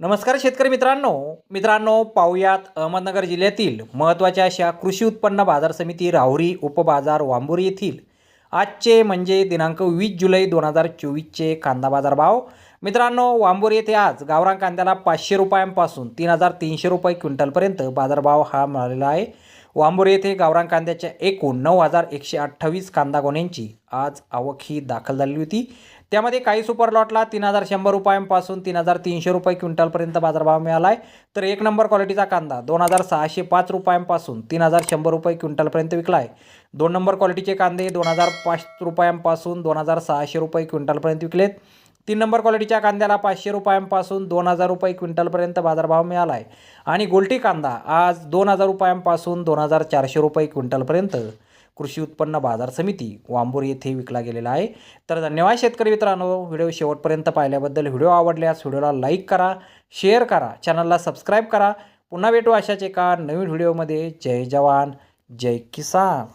नमस्कार शेतकरी मित्रांनो. मित्रांनो पाहुयात अहमदनगर जिल्ह्यातील महत्त्वाच्या अशा कृषी उत्पन्न बाजार समिती राहुरी उपबाजार वांबुरी येथील. आजचे म्हणजे दिनांक वीस जुलै दोन हजार चोवीसचे कांदा बाजार भाव. मित्रांनो वांबुरी येथे आज गावरान कांद्याला पाचशे रुपयांपासून तीन हजार तीनशे रुपये क्विंटलपर्यंत बाजारभाव हा मिळालेला आहे. वांबोरे येथे गावरान कांद्याच्या एकूण नऊ हजार एकशे अठ्ठावीस कांदा गोण्यांची आज आवक ही दाखल झालेली होती. त्यामध्ये काही सुपर लॉटला तीन हजार शंभर रुपयांपासून तीन हजार तीनशे रुपये क्विंटलपर्यंत बाजारभाव मिळाला आहे तर एक नंबर क्वालिटीचा कांदा दोन हजार सहाशे पाच रुपयांपासून तीन हजार शंभर रुपये क्विंटलपर्यंत विकला आहे दोन नंबर क्वालिटीचे कांदे दोन हजार पाच रुपयांपासून दोन हजार सहाशे रुपये क्विंटलपर्यंत विकलेत. तीन नंबर क्वालिटीच्या कांद्याला पाचशे रुपयांपासून दोन हजार रुपये क्विंटलपर्यंत बाजारभाव मिळाला आहे आणि गोल्टी कांदा आज दोन हजार रुपयांपासून दोन हजार चारशे रुपये क्विंटलपर्यंत कृषी उत्पन्न बाजार समिती वांबूर येथे विकला गेलेला आहे. तर धन्यवाद शेतकरी मित्रांनो व्हिडिओ शेवटपर्यंत पाहिल्याबद्दल व्हिडिओ आवडल्यास व्हिडिओला लाईक करा शेअर करा चॅनलला सबस्क्राईब करा. पुन्हा भेटू अशाच एका नवीन व्हिडिओमध्ये. जय जवान जय किसान.